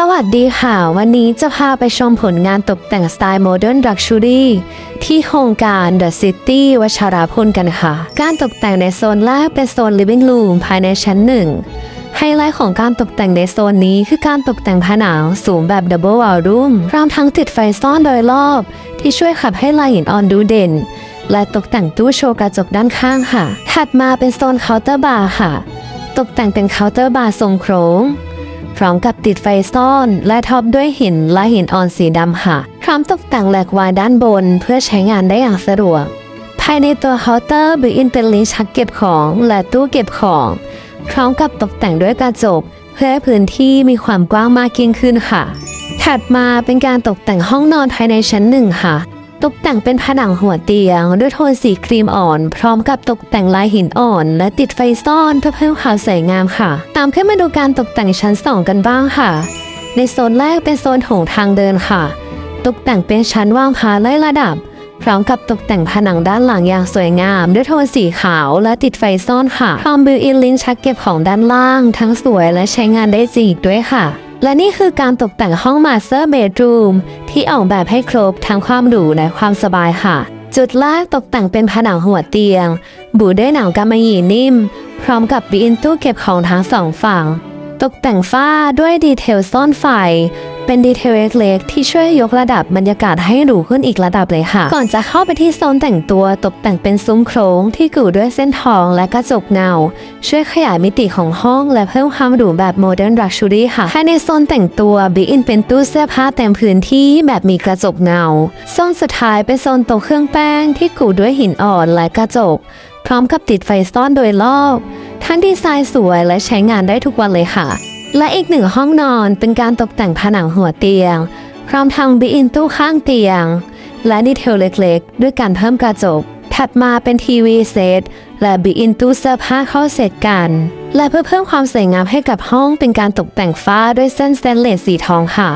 สวัสดีค่ะ วันนี้จะพาไปชมผลงานตกแต่งสไตล์โมเดิร์นดักชูรี่ที่โครงการ The City วัชราพลกันค่ะ การตกแต่งในโซนแรกเป็นโซน Living Room ภายในชั้นหนึ่งไฮไลท์ของการตกแต่งในโซนนี้คือการตกแต่งผนังสูงแบบ Double Wall Room พร้อมทั้งติดไฟซ่อนโดยรอบ ที่ช่วยขับให้ลายหินอ่อนดูเด่น และตกแต่งตู้โชว์กระจกด้านข้างค่ะ ถัดมาเป็นโซนเคาน์เตอร์บาร์ค่ะ ตกแต่งเป็นเคาน์เตอร์บาร์ทรงโค้ง พร้อมกับติดไฟซ่อนและท็อปด้วยหินและหินอ่อนสีดำค่ะ พร้อมตกแต่งแหลกวายด้านบนเพื่อใช้งานได้อย่างสะดวก ภายในตัวเคาน์เตอร์บิวอินเป็นลิ้นชักเก็บของและตู้เก็บของ พร้อมกับตกแต่งด้วยกระจก เพื่อให้พื้นที่มีความกว้างมากยิ่งขึ้นค่ะ ถัดมาเป็นการตกแต่งห้องนอนภายในชั้นหนึ่งค่ะ ตกแต่งเป็นผนังหัวเตียง ด้วยโทนสีครีมอ่อน พร้อมกับตกแต่งลายหินอ่อน และติดไฟซ่อนเพื่อเพิ่มความสวยงามค่ะ ตามขึ้นมาดูการตกแต่งชั้น2กันบ้างค่ะ ในโซนแรกเป็นโซนโถงทางเดินค่ะ ตกแต่งเป็นชั้นว่างพาไล่ระดับ พร้อมกับตกแต่งผนังด้านหลังอย่างสวยงาม ด้วยโทนสีขาวและติดไฟซ่อนค่ะพร้อมบิวอินลินชักเก็บของด้านล่าง ทั้งสวยและใช้งานได้จริงอีกด้วยค่ะ และนี่คือการตกแต่งห้องมาสเตอร์เบดรูมที่ออกแบบให้ครบทั้งความหรูและความสบายค่ะ จุดแรกตกแต่งเป็นผนังหัวเตียง บูด้วยหนังกำมะหยี่นิ่ม พร้อมกับบีอินตู้เก็บของทั้งสองฝั่ง ตกแต่งฝ้าด้วยดีเทลซ่อนไฟ เป็นดีเทลเล็กๆที่ช่วยยกระดับบรรยากาศให้หรูขึ้นอีกระดับเลยค่ะ ก่อนจะเข้าไปที่โซนแต่งตัวตกแต่งเป็นซุ้มโครงที่กู่ด้วยเส้นทองและกระจกเงา ช่วยขยายมิติของห้องและเพิ่มความหรูแบบโมเดิร์นรักชูรี่ค่ะภายในโซนแต่งตัวบิ๊กอินเป็นตู้เสื้อผ้าเต็มพื้นที่แบบมีกระจกเงาโซนสุดท้ายเป็นโซนโต๊ะเครื่องแป้งที่กู่ด้วยหินอ่อนและกระจก พร้อมกับติดไฟซ่อนโดยรอบ ทั้งดีไซน์สวยและใช้งานได้ทุกวันเลยค่ะ และอีกหนึ่งห้องนอนเป็นการตกแต่งผนังหัวเตียง พร้อมทำบิอินตู้ข้างเตียง และดีเทลเล็กๆ ด้วยการเพิ่มกระจกถัดมาเป็นทีวีเซตและบิอินตู้เสื้อผ้าเข้าเซตกัน และเพื่อเพิ่มความสวยงามให้กับห้องเป็นการตกแต่งฟ้าด้วยเส้นสเตนเลสสีทองค่ะ